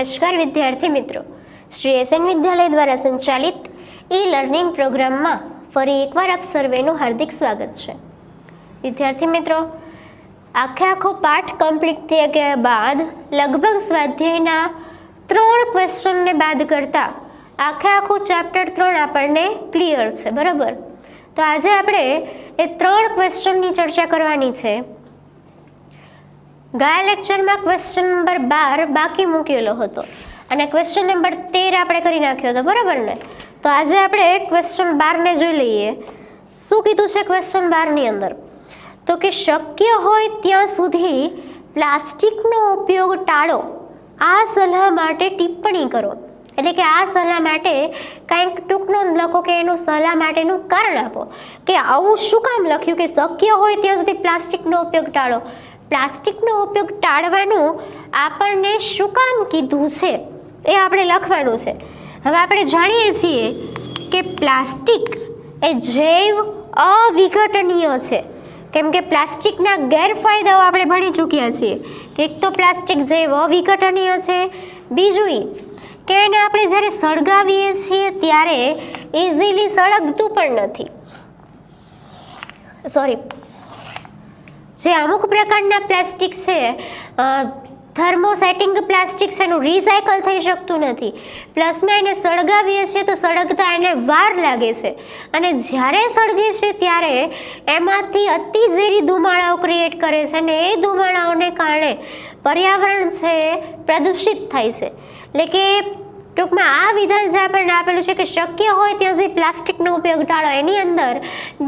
નમસ્કાર, વિદ્યાર્થી મિત્રો. શ્રી એસએન વિદ્યાલય દ્વારા સંચાલિત ઈ લર્નિંગ પ્રોગ્રામમાં ફરી એકવાર આપ સર્વેનું હાર્દિક સ્વાગત છે. વિદ્યાર્થી મિત્રો, આખે આખો પાઠ કમ્પ્લીટ થઈ ગયા બાદ લગભગ સ્વાધ્યાયના ત્રણ ક્વેશ્ચનને બાદ કરતા આખે આખું ચેપ્ટર ત્રણ આપણને ક્લિયર છે, બરાબર? તો આજે આપણે એ ત્રણ ક્વેશ્ચનની ચર્ચા કરવાની છે. ગયા લેક્ચરમાં ક્વેશ્ચન નંબર બાર બાકી મૂકેલો હતો. અને ક્વેશ્ચન નંબર તેર આપણે કરી નાખ્યો હતો, બરાબર ને? તો આજે આપણે ક્વેશ્ચન બારને જોઈ લઈએ. શું કીધું છે ક્વેશ્ચન બારની અંદર? તો કે શક્ય હોય ત્યાં સુધી પ્લાસ્ટિકનો ઉપયોગ ટાળો. આ સલાહ માટે ટિપ્પણી કરો. એટલે કે આ સલાહ માટે કંઈક ટૂંકનો લખો કે એનું સલાહ માટેનું કારણ આપો. કે આવું શું કામ લખ્યું કે શક્ય હોય ત્યાં સુધી પ્લાસ્ટિકનો ઉપયોગ ટાળો? પ્લાસ્ટિકનો ઉપયોગ ટાળવાનું આપણને શું કામ કીધું છે એ આપણે લખવાનું છે. હવે આપણે જાણીએ છીએ કે પ્લાસ્ટિક એ જૈવ અવિઘટનીય છે. કેમ કે પ્લાસ્ટિકના ગેરફાયદાઓ આપણે ભણી ચૂક્યા છીએ એક તો પ્લાસ્ટિક જૈવ અવિઘટનીય છે, બીજું કે એને આપણે જ્યારે સળગાવીએ છીએ ત્યારે ઇઝીલી સળગતું પણ નથી. સોરી જે અમુક પ્રકારના પ્લાસ્ટિક છે થર્મોસેટિંગ પ્લાસ્ટિક છે એનું રિસાયકલ થઈ શકતું નથી. પ્લસમાં એને સળગાવીએ છીએ તો સળગતા એને વાર લાગે છે. અને જ્યારે સળગે છે ત્યારે એમાંથી અતિ ઝેરી ધુમાડાઓ ક્રિએટ કરે છે અને એ ધુમાડાઓને કારણે પર્યાવરણ છે પ્રદૂષિત થાય છે. એટલે કે ટૂંકમાં આ વિધાન જે આપણને આપેલું છે કે શક્ય હોય ત્યાં સુધી પ્લાસ્ટિકનો ઉપયોગ ટાળો. એની અંદર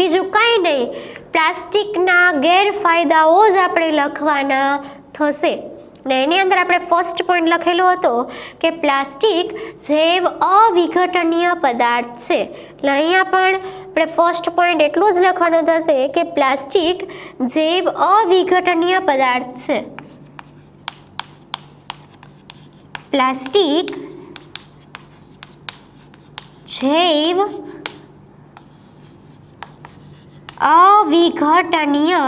બીજું કાંઈ નહીં. પ્લાસ્ટિકના ગેરફાયદાઓ જ આપણે લખવાના થશે. ને એની અંદર આપણે ફર્સ્ટ પોઈન્ટ લખેલો હતો કે પ્લાસ્ટિક જૈવ અવિઘટનીય પદાર્થ છે. એટલે અહીંયા પણ આપણે ફર્સ્ટ પોઈન્ટ એટલું જ લખવાનું થશે કે પ્લાસ્ટિક જૈવ અવિઘટનીય પદાર્થ છે. પ્લાસ્ટિક જૈવ અવિઘટનીય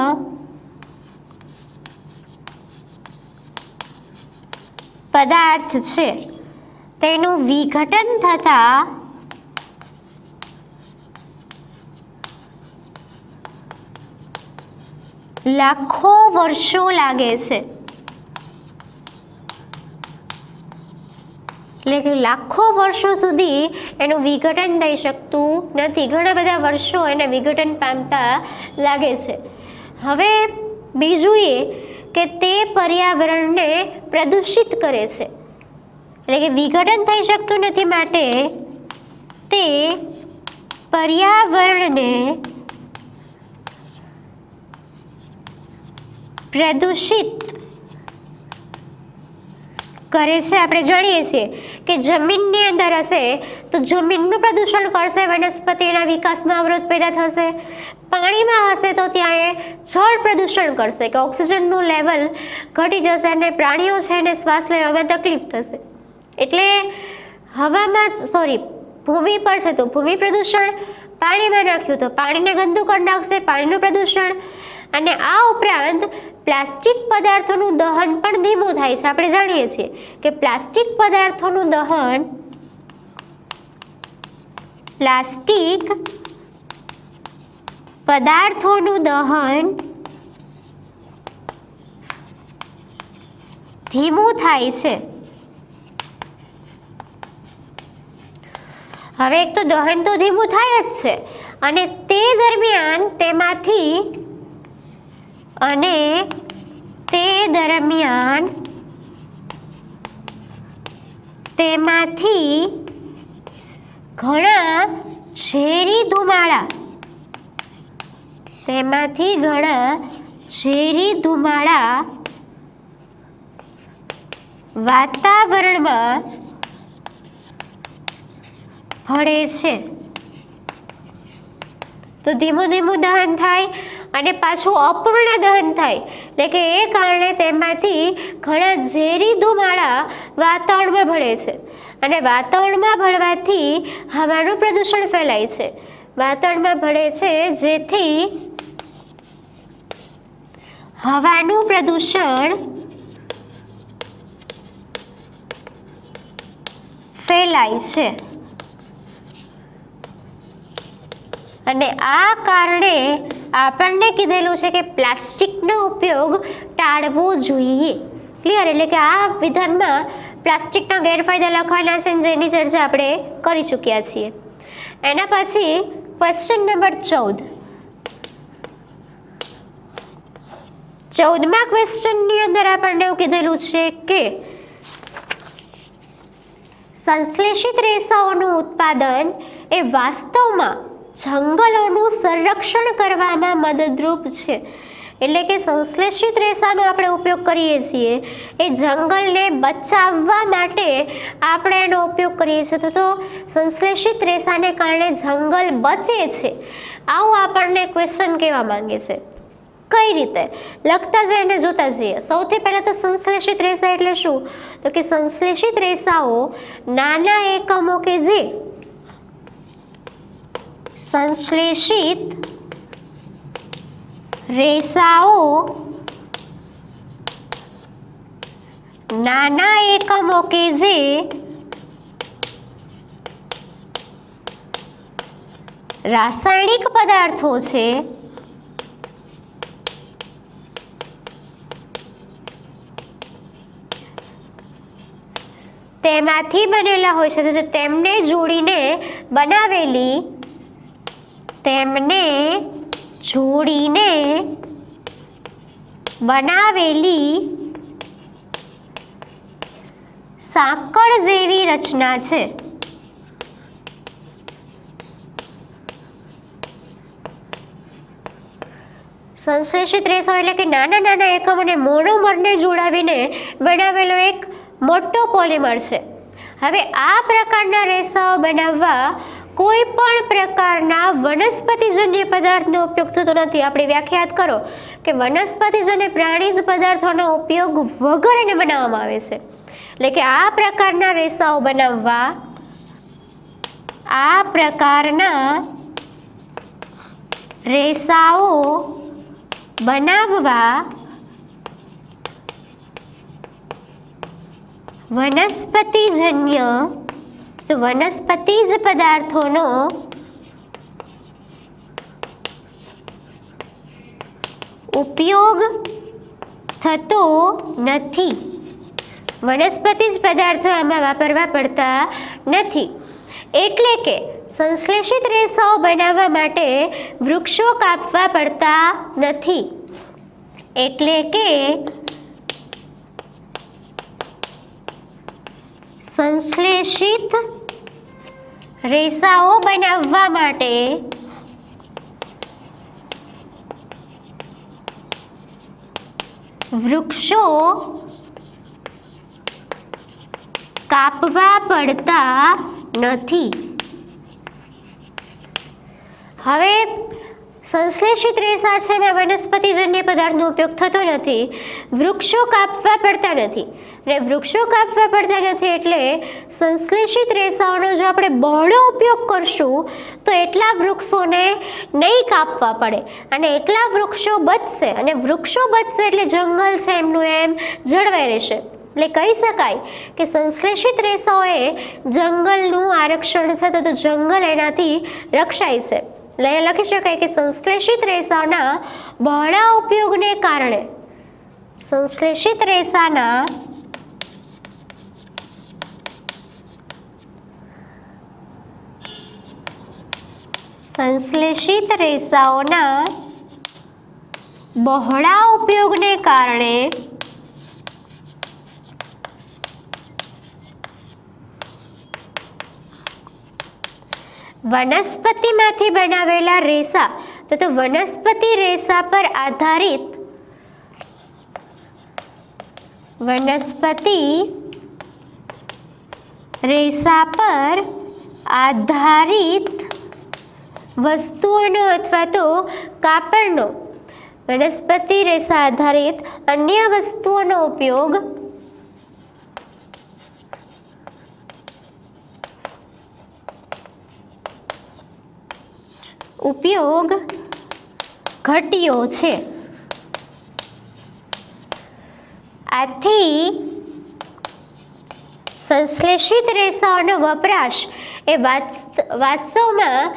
પદાર્થ છે તેનું વિઘટન થતા લાખો વર્ષો લાગે છે એટલે કે લાખો વર્ષો સુધી એનું વિઘટન થઈ શકતું નથી. ઘણા બધા વર્ષો એને વિઘટન પામતા લાગે છે. હવે બીજું એ કે તે પર્યાવરણને પ્રદૂષિત કરે છે. એટલે કે વિઘટન થઈ શકતું નથી માટે તે પર્યાવરણને પ્રદૂષિત કરે છે. આપણે જાણીએ છીએ કે જમીનની અંદર હશે, તો જમીનનું પ્રદૂષણ કરશે, વનસ્પતિના વિકાસમાં અવરોધ પેદા થશે. પાણીમાં હશે તો ત્યાં એ જળ પ્રદૂષણ કરશે, કે ઓક્સિજનનું લેવલ ઘટી જશે અને પ્રાણીઓ છે એને શ્વાસ લેવામાં તકલીફ થશે. એટલે હવામાં સોરી ભૂમિ પર છે તો ભૂમિ પ્રદૂષણ પાણીમાં નાખ્યું તો પાણીને ગંદુ કરી નાખશે, પાણીનું પ્રદૂષણ. અને આ ઉપરાંત પ્લાસ્ટિક પદાર્થોનું દહન પણ ધીમું થાય છે. આપણે જાણીએ છીએ કે પ્લાસ્ટિક પદાર્થોનું દહન પ્લાસ્ટિક પદાર્થોનું દહન ધીમું થાય છે. હવે એક તો દહન તો ધીમું થાય જ છે અને તે દરમિયાન તેમાંથી અને તે દરમિયાન તેમાંથી ઘણા ઝેરી ધુમાડા, તેમાંથી ઘણા ઝેરી ધુમાડા વાતાવરણમાં ભળે છે. તો ધીમું ધીમું દહન થાય અને પાછું અપૂર્ણ દહન થાય. એટલે કે એ કારણે તેમાંથી ઘણા ઝેરી ધુમાડા વાતાવરણમાં ભળે છે. અને વાતાવરણમાં ભળવાથી હવાનું પ્રદૂષણ ફેલાય છે. વાતાવરણમાં ભળે છે જેથી હવાનું પ્રદૂષણ ફેલાય છે. અને આ કારણે આપણને કીધેલું છે કે પ્લાસ્ટિકનો ઉપયોગ ટાળવો જોઈએ. ક્લિયર એટલે કે આ વિધાનમાં પ્લાસ્ટિકના ગેરફાયદા લખવાના છે જેની ચર્ચા આપણે કરી ચૂક્યા છીએ. એના પછી ક્વેશ્ચન નંબર ચૌદ. ચૌદમા ક્વેશ્ચનની અંદર આપણને એવું કીધેલું છે કે સંશ્લેષિત રેસાઓનું ઉત્પાદન એ વાસ્તવમાં જંગલોનું સંરક્ષણ કરવામાં મદદરૂપ છે. એટલે કે સંશ્લેષિત રેસાનો આપણે ઉપયોગ કરીએ છીએ. એ જંગલને બચાવવા માટે આપણે એનો ઉપયોગ કરીએ છીએ. તો સંશ્લેષિત રેસાને કારણે જંગલ બચે છે. આવું આપણને ક્વેશ્ચન કહેવા માંગે છે. કઈ રીતે? લખતા જઈને જોતા જઈએ. સૌથી પહેલાં તો સંશ્લેષિત રેસા એટલે શું? તો કે સંશ્લેષિત રેસાઓ નાના એકમો કે જે સંશ્લેષિત રેસાઓ નાના એકમો કે જે રાસાયણિક પદાર્થો છે તેમાંથી બનેલા હોય છે. તો તેમને જોડીને બનાવેલી તેમને જોડીને બનાવેલી સાંકળ જેવી રચના છે. સંશ્લેષિત રેસાઓ એટલે કે નાના નાના એકમોને મોનોમરને જોડાવીને બનાવેલો એક મોટો પોલિમર છે. હવે આ પ્રકારના રેસાઓ બનાવવા કોઈ પણ પ્રકારના વનસ્પતિજન્ય પદાર્થનો ઉપયોગ થતો નથી. આપણે વ્યાખ્યાત કરો કે વનસ્પતિજન્ય પ્રાણીજ પદાર્થોનો ઉપયોગ વગર એને બનાવવામાં આવે છે. એટલે કે આ પ્રકારના રેસાઓ બનાવવા, આ પ્રકારના રેસાઓ બનાવવા વનસ્પતિજન્ય તો જ પદાર્થોનો ઉપયોગ થતો નથી. વનસ્પતિ જ પદાર્થો આમાં વાપરવા પડતા નથી. એટલે કે સંશ્લેષિત રેસાઓ બનાવવા માટે વૃક્ષો કાપવા પડતા નથી. એટલે કે સંશ્લેષિત રેસાઓ બનાવવા માટે વૃક્ષો કાપવા પડતા નથી. હવે સંશ્લેષિત રેસા છે એમાં વનસ્પતિજન્ય પદાર્થનો ઉપયોગ થતો નથી. વૃક્ષો કાપવા પડતા નથી. અને વૃક્ષો કાપવા પડતા નથી એટલે સંશ્લેષિત રેસાઓનો જો આપણે બહોળો ઉપયોગ કરશું, તો એટલા વૃક્ષોને નહીં કાપવા પડે. અને એટલા વૃક્ષો બચશે. અને વૃક્ષો બચશે એટલે જંગલ છે એમનું એમ જળવાઈ રહેશે. એટલે કહી શકાય કે સંશ્લેષિત રેસાઓએ જંગલનું આરક્ષણ છે તો જંગલ એનાથી રક્ષાય છે. એટલે એ લખી શકાય કે સંશ્લેષિત રેસાના બહોળા ઉપયોગને કારણે સંશ્લેષિત રેસાના સંશ્લેષિત રેસાઓના બહોળા ઉપયોગને કારણે વનસ્પતિમાંથી બનાવેલા રેસા. તો તો વનસ્પતિ રેસા પર આધારિત વનસ્પતિ રેસા પર આધારિત વસ્તુઓનો અથવા તો કાપડનો વનસ્પતિ રેસા આધારિત અન્ય વસ્તુઓનો ઉપયોગ ઉપયોગ ઘટ્યો છે. આથી સંશ્લેષિત રેસાઓનો વપરાશ એ વાસ્તવમાં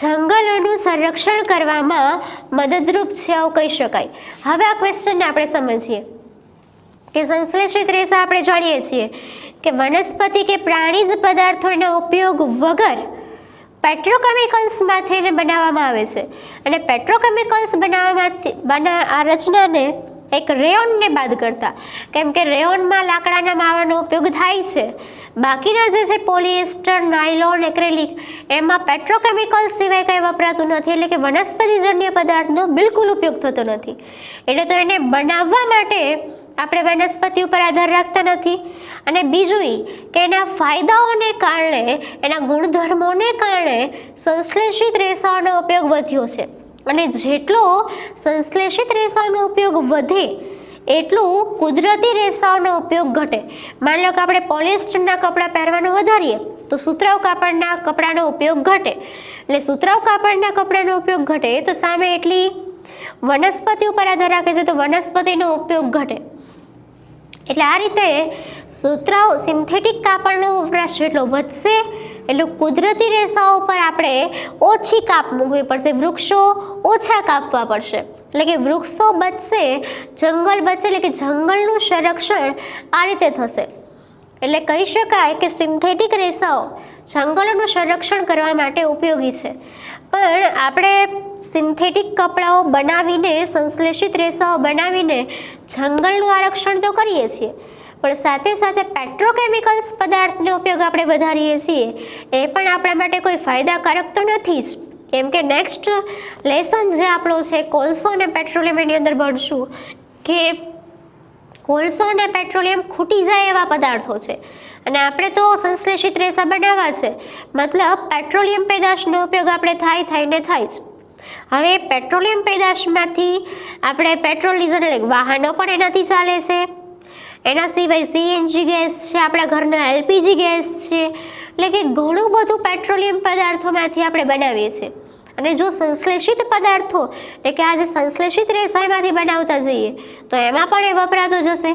જંગલોનું સંરક્ષણ કરવામાં મદદરૂપ છે આવું કહી શકાય. હવે આ ક્વેશ્ચનને આપણે સમજીએ. કે સંશ્લેષિત રેસા આપણે જાણીએ છીએ કે વનસ્પતિ કે પ્રાણીજ પદાર્થોના ઉપયોગ વગર પેટ્રોકેમિકલ્સમાંથી એને બનાવવામાં આવે છે. અને પેટ્રોકેમિકલ્સ બનાવવામાંથી બના આ રચનાને એક રેયોનને બાદ કરતા. કેમ કે રેયોનમાં લાકડાના માવાનો ઉપયોગ થાય છે. બાકીના જે છે પોલિએસ્ટર, નાયલોન, એક્રેલિક, એમાં પેટ્રોકેમિકલ્સ સિવાય કંઈ વપરાતું નથી. એટલે કે વનસ્પતિજન્ય પદાર્થનો બિલકુલ ઉપયોગ થતો નથી. એટલે તો એને બનાવવા માટે આપણે વનસ્પતિ ઉપર આધાર રાખતા નથી. અને બીજું કે એના ફાયદાઓને કારણે, એના ગુણધર્મોને કારણે સંશ્લેષિત રેસાઓનો ઉપયોગ વધ્યો છે. અને જેટલો સંશ્લેષિત રેસાઓનો ઉપયોગ વધે, એટલું કુદરતી રેસાઓનો ઉપયોગ ઘટે. માની લો કે આપણે પોલિસ્ટરના કપડાં પહેરવાનું વધારીએ, તો સુતરાઉ કાપડના કપડાનો ઉપયોગ ઘટે. એટલે સુતરાઉ કાપડના કપડાનો ઉપયોગ ઘટે તો સામે એટલી વનસ્પતિ ઉપર આધાર રાખે છે, તો વનસ્પતિનો ઉપયોગ ઘટે. એટલે આ રીતે સુતરાઉ સિન્થેટિક કાપડનો વપરાશ જેટલો વધશે, એટલું કુદરતી રેસાઓ પર આપણે ઓછી કાપ મૂકવી પડશે, વૃક્ષો ઓછા કાપવા પડશે. એટલે કે વૃક્ષો બચશે, જંગલ બચશે, એટલે કે જંગલનું સંરક્ષણ આ રીતે થશે. એટલે કહી શકાય કે સિન્થેટિક રેસાઓ જંગલોનું સંરક્ષણ કરવા માટે ઉપયોગી છે. પણ આપણે સિન્થેટિક કપડાઓ બનાવીને, સંશ્લેષિત રેસાઓ બનાવીને જંગલનું આરક્ષણ તો કરીએ છીએ. પણ સાથે સાથે પેટ્રોકેમિકલ્સ પદાર્થનો ઉપયોગ આપણે વધારીએ છીએ. એ પણ આપણા માટે કોઈ ફાયદાકારક તો નથી જ. કેમ કે નેક્સ્ટ લેસન જે આપણો છે, કોલસો અને પેટ્રોલિયમ એની અંદર ભણશું કે કોલસો અને પેટ્રોલિયમ ખૂટી જાય એવા પદાર્થો છે. અને આપણે તો સંશ્લેષિત રેસા બનાવવા છે. મતલબ પેટ્રોલિયમ પેદાશનો ઉપયોગ આપણે થાય થાય ને થાય જ. હવે પેટ્રોલિયમ પેદાશમાંથી આપણે પેટ્રોલ ડીઝલ એટલે વાહનો પણ એનાથી ચાલે છે. એના સિવાય સીએનજી ગેસ છે, આપણા ઘરના એલપીજી ગેસ છે. એટલે કે ઘણું બધું પેટ્રોલિયમ પદાર્થોમાંથી આપણે બનાવીએ છીએ. અને જો સંશ્લેષિત પદાર્થો એટલે કે આ જે સંશ્લેષિત રેસાયમાંથી બનાવતા જઈએ, તો એમાં પણ એ વપરાતો જશે.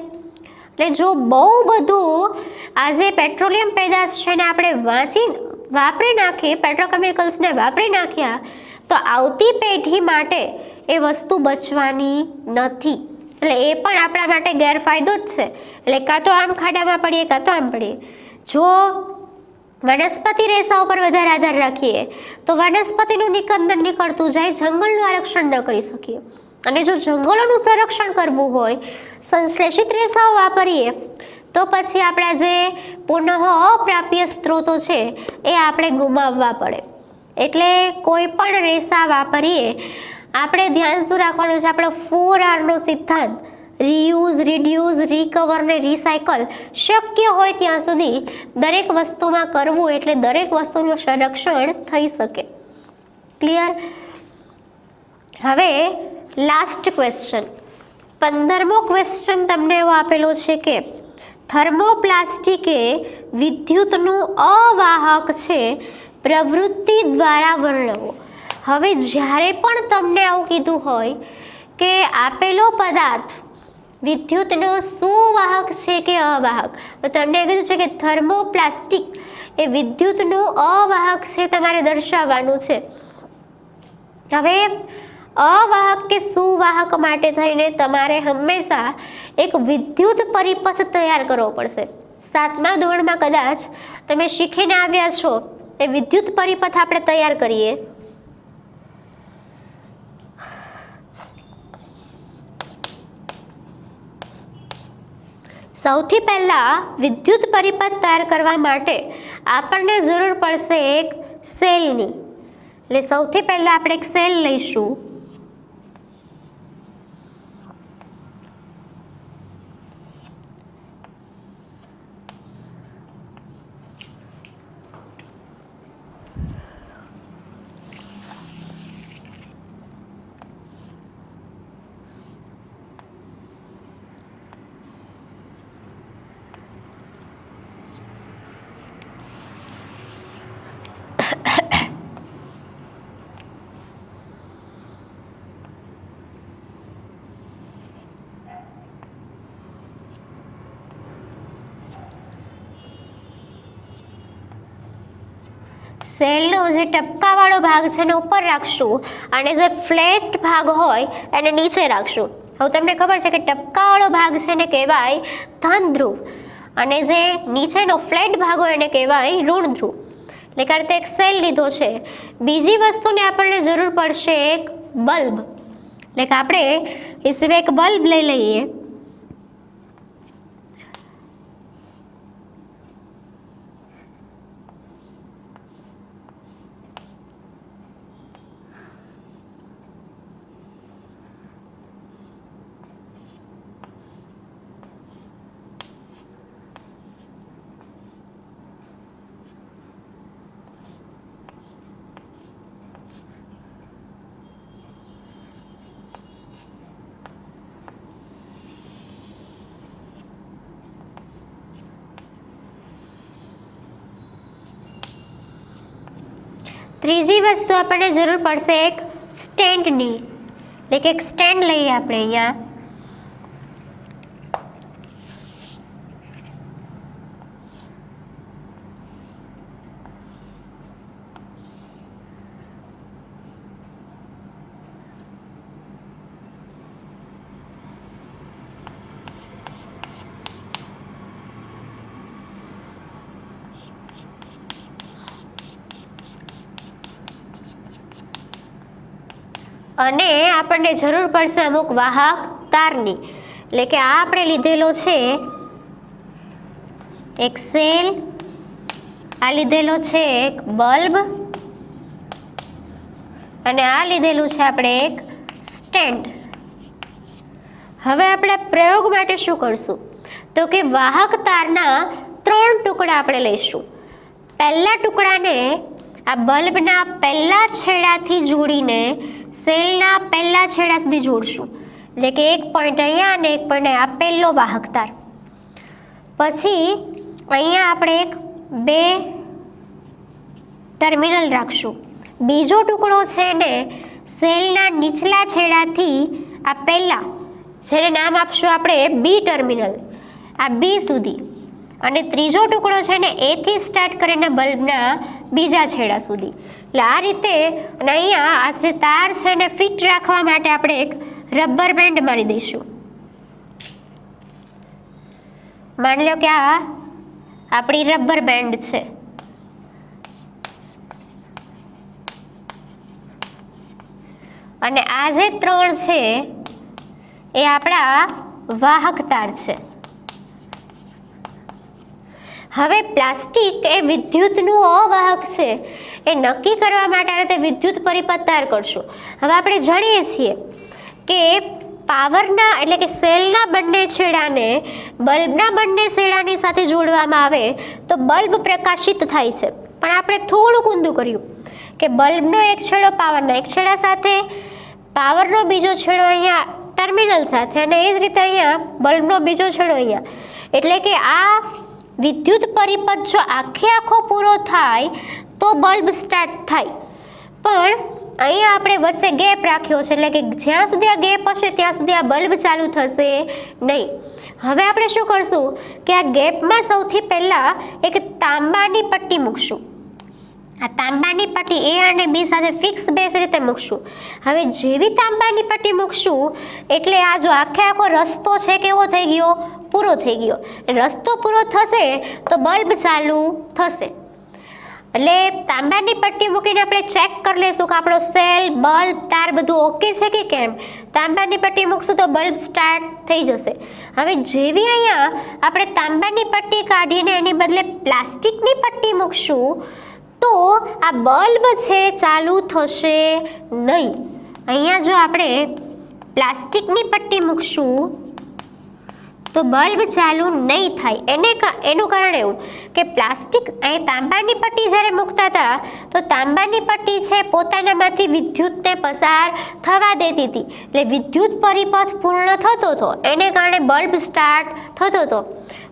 એટલે જો બહુ બધું આ જે પેટ્રોલિયમ પેદાશ છે ને આપણે વાંચી, વાપરી નાખીએ પેટ્રોકેમિકલ્સને વાપરી નાખ્યા, તો આવતી પેઢી માટે એ વસ્તુ બચવાની નથી. એટલે એ પણ આપણા માટે ગેરફાયદો જ છે. એટલે કાં તો આમ ખાડામાં પડીએ, કાં તો આમ પડીએ. જો વનસ્પતિ રેસા ઉપર વધારે આધાર રાખીએ, તો વનસ્પતિનું નિકંદન નીકળતું જાય, જંગલનું આરક્ષણ ન કરી શકીએ. અને જો જંગલોનું સંરક્ષણ કરવું હોય, સંશ્લેષિત રેસાઓ વાપરીએ, તો પછી આપણા જે પુનઃ અપ્રાપ્ય સ્ત્રોતો છે, એ આપણે ગુમાવવા પડે. એટલે કોઈ પણ રેસા વાપરીએ, આપણે ધ્યાન શું રાખવાનું છે? આપણો ફોર આરનો સિદ્ધાંત, રીયુઝ, રિડ્યુઝ, રિકવર ને રિસાયકલ શક્ય હોય ત્યાં સુધી દરેક વસ્તુમાં કરવું એટલે દરેક વસ્તુનું સંરક્ષણ થઈ શકે. ક્લિયર? હવે લાસ્ટ ક્વેશ્ચન પંદરમો ક્વેશ્ચન તમને એવો આપેલો છે કે, થર્મોપ્લાસ્ટિક એ વિદ્યુતનું અવાહક છે, પ્રવૃત્તિ દ્વારા વર્ણવો. હવે જ્યારે પણ તમને આવું કીધું હોય કે આપેલો પદાર્થ વિદ્યુતનો સુવાહક છે કે અવાહક, તો તમને કીધું છે કે થર્મોપ્લાસ્ટિક એ વિદ્યુતનું અવાહક છે તમારે દર્શાવવાનું છે. હવે અવાહક કે સુવાહક માટે થઈને તમારે હંમેશા એક વિદ્યુત પરિપથ તૈયાર કરવો પડશે. સાતમા ધોરણમાં કદાચ તમે શીખીને આવ્યા છો, એ વિદ્યુત પરિપથ આપણે તૈયાર કરીએ. સૌથી પહેલાં વિદ્યુત પરિપથ તૈયાર કરવા માટે આપણને જરૂર પડશે એક સેલની. એટલે સૌથી પહેલાં આપણે એક સેલ લઈશું. સેલનો જે ટપકાવાળો ભાગ છે એને ઉપર રાખશું અને જે ફ્લેટ ભાગ હોય એને નીચે રાખશું. હવે તમને ખબર છે કે ટપકાવાળો ભાગ છે એને કહેવાય ધન ધ્રુવ અને જે નીચેનો ફ્લેટ ભાગ હોય એને કહેવાય ઋણ ધ્રુવ એટલે કે આ રીતે એક સેલ લીધો છે. બીજી વસ્તુને આપણને જરૂર પડશે એક બલ્બ. એટલે કે આપણે એ સિવાય એક બલ્બ લઈ લઈએ. ત્રીજી વસ્તુ આપણને જરૂર પડશે એક સ્ટેન્ડની. એટલે કે એક સ્ટેન્ડ લઈએ આપણે અહીંયા. અને આપણને જરૂર પડશે અમુક વાહક તારની. એટલે કે આ આપણે લીધેલો છે એક સેલ આ લીધેલો છે એક બલ્બ, અને આ લીધેલું છે આપણે એક સ્ટેન્ડ. હવે આપણે પ્રયોગ માટે શું કરશું? તો કે વાહક તારના ત્રણ ટુકડા આપણે લઈશું. પહેલા ટુકડાને આ બલ્બના પહેલા છેડાથી જોડીને સેલના પહેલા છેડા સુધી જોડશું. એટલે કે એક પોઈન્ટ અહીંયા અને એક પોઈન્ટ આ પહેલો વાહક તાર પછી અહીંયા આપણે એક, બે ટર્મિનલ રાખશું. બીજો ટુકડો છે ને સેલના નીચલા છેડાથી આ પહેલાં, જેને નામ આપશું આપણે બી ટર્મિનલ, આ બી સુધી. અને ત્રીજો ટુકડો છે ને એથી સ્ટાર્ટ કરીને બલ્બના બીજા છેડા સુધી. એટલે આ રીતે અને અહીંયા આ જે તાર છે ને ફિટ રાખવા માટે આપણે એક રબર બેન્ડ મારી દઈશું. માની લો કે આ આપણી રબર બેન્ડ છે. અને આ જે ત્રણ છે, એ આપણા વાહક તાર છે. હવે પ્લાસ્ટિક એ વિદ્યુતનું અવાહક છે. એ નક્કી કરવા માટે તે વિદ્યુત પરિપથ તૈયાર કરશું. હવે આપણે જાણીએ છીએ કે પાવરના એટલે કે સેલના બંને છેડાને, બલ્બના બંને છેડાની સાથે જોડવામાં આવે તો બલ્બ પ્રકાશિત થાય છે. પણ આપણે થોડુંક ઊંધું કર્યું કે બલ્બનો એક છેડો પાવરના એક છેડા સાથે, પાવરનો બીજો છેડો અહીંયા ટર્મિનલ સાથે અને એ જ રીતે અહીંયા બલ્બનો બીજો છેડો અહીંયા. એટલે કે આ વિદ્યુત પરિપથ જો આખે આખો પૂરો થાય, તો બલ્બ સ્ટાર્ટ થાય. પણ અહીંયા આપણે વચ્ચે ગેપ રાખ્યો છે, એટલે કે જ્યાં સુધી આ ગેપ હશે, ત્યાં સુધી આ બલ્બ ચાલુ થશે નહીં. હવે આપણે શું કરશું કે આ ગેપમાં સૌથી પહેલાં એક તાંબાની પટ્ટી મૂકશું. આ તાંબાની પટ્ટી એ અને બી સાથે ફિક્સ બેસ રીતે મૂકશું. હવે જેવી તાંબાની પટ્ટી મૂકશું, એટલે આ જો આખે આખો રસ્તો છે કેવો થઈ ગયો પૂરો થઈ ગયો. રસ્તો પૂરો થશે તો બલ્બ ચાલુ થશે. એટલે તાંબાની પટ્ટી મૂકીને આપણે ચેક કરી લઈશું કે આપણો સેલ બલ્બ તાર બધું ઓકે છે કે કેમ? તાંબાની પટ્ટી મૂકશું તો બલ્બ સ્ટાર્ટ થઈ જશે. હવે જેવી અહીંયા આપણે તાંબાની પટ્ટી કાઢીને એની બદલે પ્લાસ્ટિકની પટ્ટી મૂકશું, તો આ બલ્બ છે ચાલુ થશે નહીં. અહીંયા જો આપણે પ્લાસ્ટિકની પટ્ટી મૂકશું તો બલ્બ ચાલુ નહીં થાય. એને એનું કારણ એવું કે પ્લાસ્ટિક અહીં તાંબાની પટ્ટી જ્યારે મૂકતા હતા, તો તાંબાની પટ્ટી છે પોતાનામાંથી વિદ્યુતને પસાર થવા દેતી હતી. એટલે વિદ્યુત પરિપથ પૂર્ણ થતો હતો. એને કારણે બલ્બ સ્ટાર્ટ થતો હતો.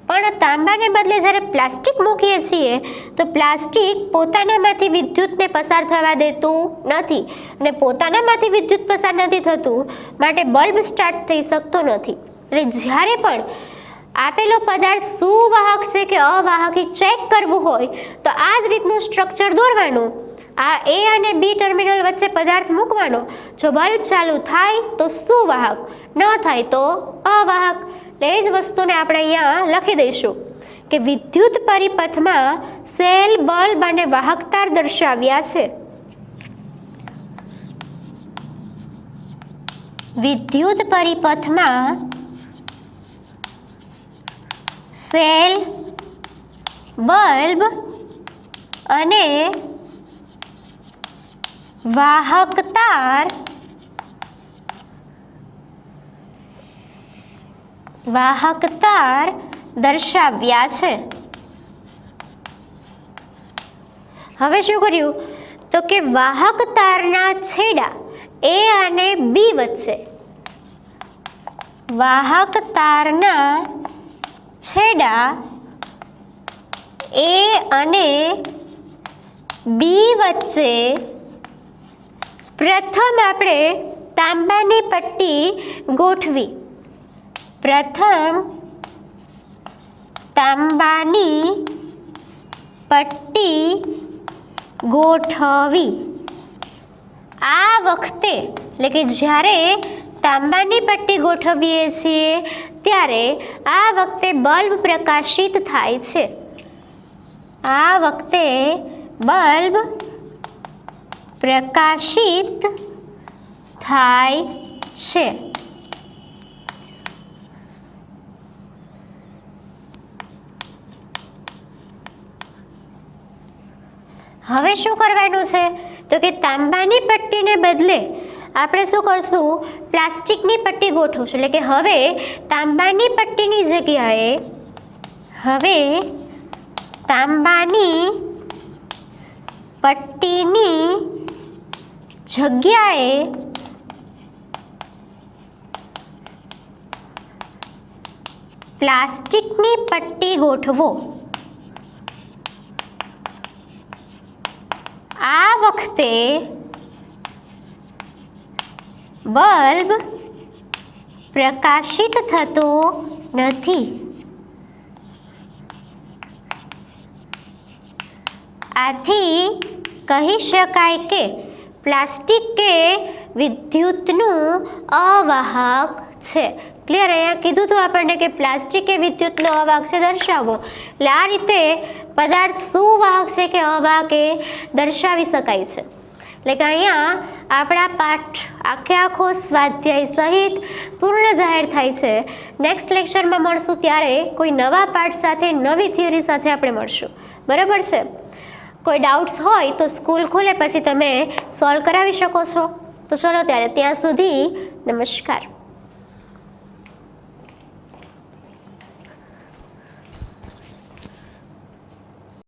પણ તાંબાને બદલે જ્યારે પ્લાસ્ટિક મૂકીએ છીએ, તો પ્લાસ્ટિક પોતાનામાંથી વિદ્યુતને પસાર થવા દેતું નથી. અને પોતાનામાંથી વિદ્યુત પસાર નથી થતું, માટે બલ્બ સ્ટાર્ટ થઈ શકતો નથી. એટલે જ્યારે પણ આપેલો પદાર્થ સુવાહક છે કે અવાહક ચેક કરવું હોય, તો આ જ રીતનું સ્ટ્રક્ચર દોરવાનું. આ એ અને બી ટર્મિનલ વચ્ચે પદાર્થ મૂકવાનો. જો બલ્બ ચાલુ થાય, તો સુવાહક. ન થાય, તો અવાહક. એટલે એ જ વસ્તુને આપણે અહીંયા લખી દઈશું કે વિદ્યુત પરિપથમાં સેલ બલ્બ અને વાહકતાર દર્શાવ્યા છે. વિદ્યુત પરિપથમાં સેલ, બલ્બ અને વાહક તાર. વાહક તાર દર્શાવ્યા છે. હવે શું કર્યું? તો કે વાહક તારના છેડા એ અને બી વચ્ચે. વાહક તારના છેડા એ અને બી વચ્ચે પ્રથમ આપણે તાંબાની પટ્ટી ગોઠવી. પ્રથમ તાંબાની પટ્ટી ગોઠવી. આ વખતે, એટલે કે જ્યારે તાંબાની પટ્ટી ગોઠવીએ છીએ ત્યારે આ વખતે બલ્બ પ્રકાશિત થાય છે. આ વખતે બલ્બ પ્રકાશિત થાય છે. હવે શું કરવાનું છે? તો કે તાંબાની પટ્ટીને બદલે આપણે શું કરશું? પ્લાસ્ટિકની પટ્ટી ગોઠવશું એટલે કે હવે તાંબાની પટ્ટીની જગ્યાએ હવે તાંબાની પટ્ટીની જગ્યાએ પ્લાસ્ટિકની પટ્ટી ગોઠવો. આ વખતે બલ્બ પ્રકાશિત થતો નથી. આથી કહી શકાય કે પ્લાસ્ટિક કે વિદ્યુતનું અવાહક છે. ક્લિયર અહીંયા? કીધું હતું આપણને કે પ્લાસ્ટિક એ વિદ્યુતનો અવાહક છે, દર્શાવો. એટલે આ રીતે પદાર્થ સુવાહક છે કે અવાહક દર્શાવી શકાય છે. એટલે કે અહીંયા આપણા પાઠ આખે આખો સ્વાધ્યાય સહિત પૂર્ણ જાહેર થાય છે. નેક્સ્ટ લેક્ચરમાં મળશું ત્યારે કોઈ નવા પાઠ સાથે, નવી થિયરી સાથે આપણે મળશું. બરાબર છે? કોઈ ડાઉટ્સ હોય તો સ્કૂલ ખોલે, પછી તમે સોલ્વ કરાવી શકો છો. તો ચલો ત્યારે ત્યાં સુધી નમસ્કાર.